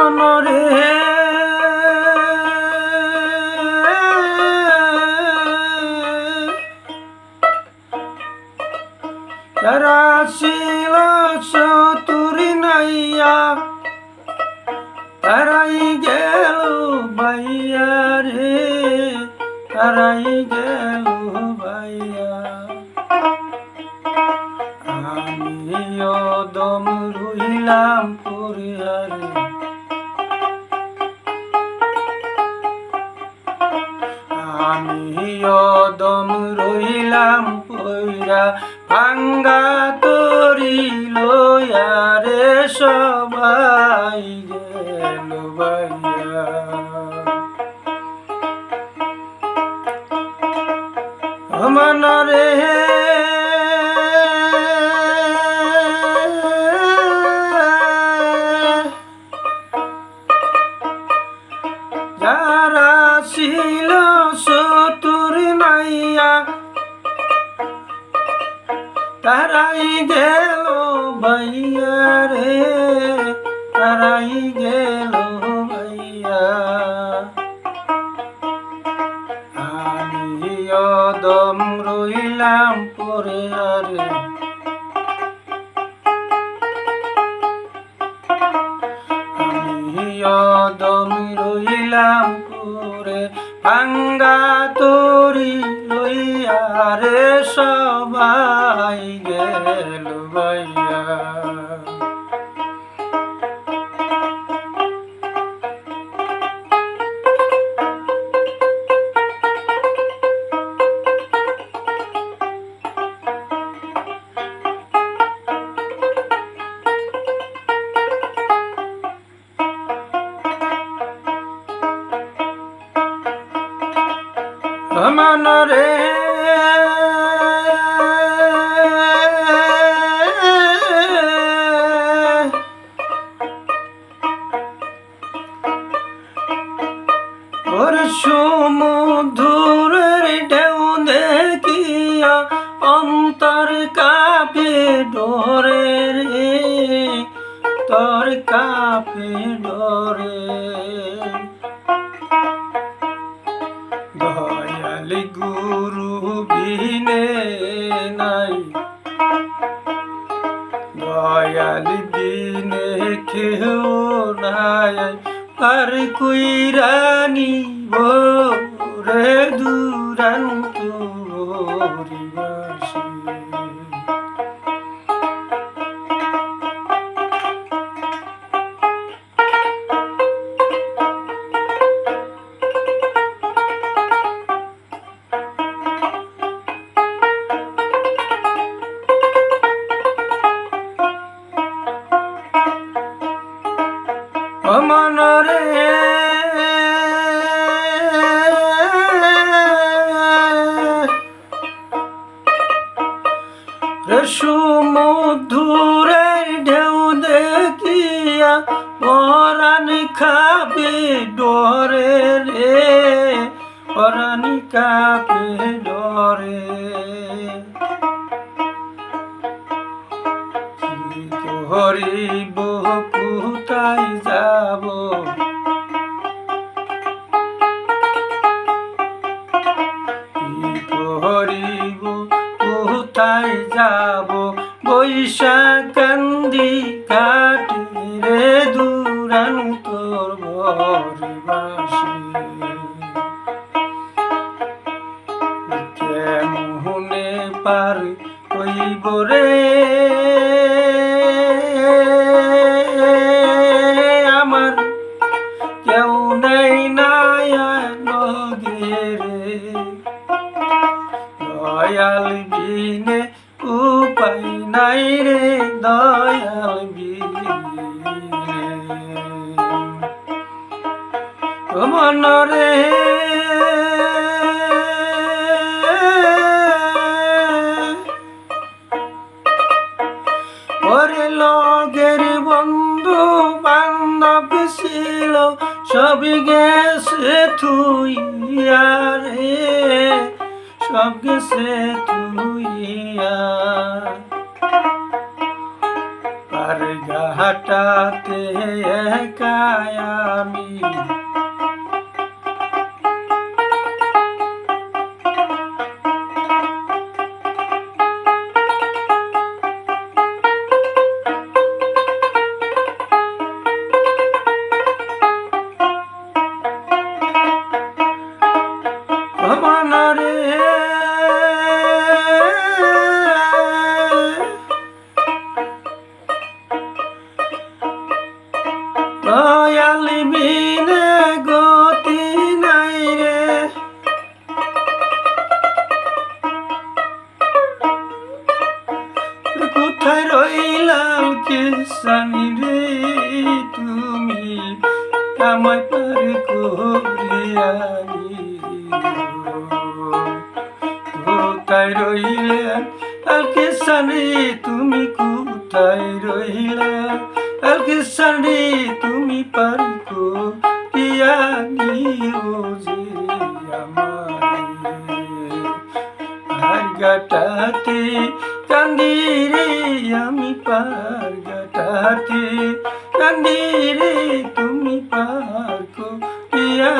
মনরে রাশিল চতুরি নাইয়া, তারাই গেল ভাইয়া রে, তারাই গেল বাইয়া আমি দম রইলাম পুরিয়া রে। আমিও অদম রইলাম পইরা ভাঙ্গা তরি লয়া রে তারাই গেল ভাইয়া রে, তারাই গেল ভাইয়া। রইলাম পরে আরে অদম রইলাম পরে, ভাঙ্গা তরি লইয়া রে সবাই গেল ভাইয়া। অমন রে ওর সমুদ্রের ঢেউ দেখিয়া অন্তর কাপে ডরে রে তোর কাপে ডরে। নাই। দয়ালি দিনে কেউ নাই। আর কুই রানী রে দুরান্ত বাসী সমুদ্রের ঢেউ দেখিয়া পরাণ খাবে ডরে রে, পরাণ কাপে ডরে। কি করিব কোথায় যাব? কি করিব কোথায় যাব? বৈশাকান্দি কাটি রে দূরান্তর বরিবাসী। কেমনে পার কইব রে। আমার কেউ নেই নাই লগে রে দয়াল বিনে উপায় নাই রে দয়াল মন ওরে লগের বন্ধু বান্ধব ছিল সব গেছে তুই রে সব গেছে তুইয়া আর গাহাটাতে একা আমি। দয়াল বিনে গতি নাই রে। কোথায় রইলাম কিসানি তুমি? আমায় পার করিয়ানি কোথায় রইলে আল কিসানি, তুমি কোথায় রইলা আল তুমি পার করিয়ানি ও যে আমায়? পার গাটাতে কান্দি রে আমি পার গাটাতে কান্দি রে তুমি পার করিয়া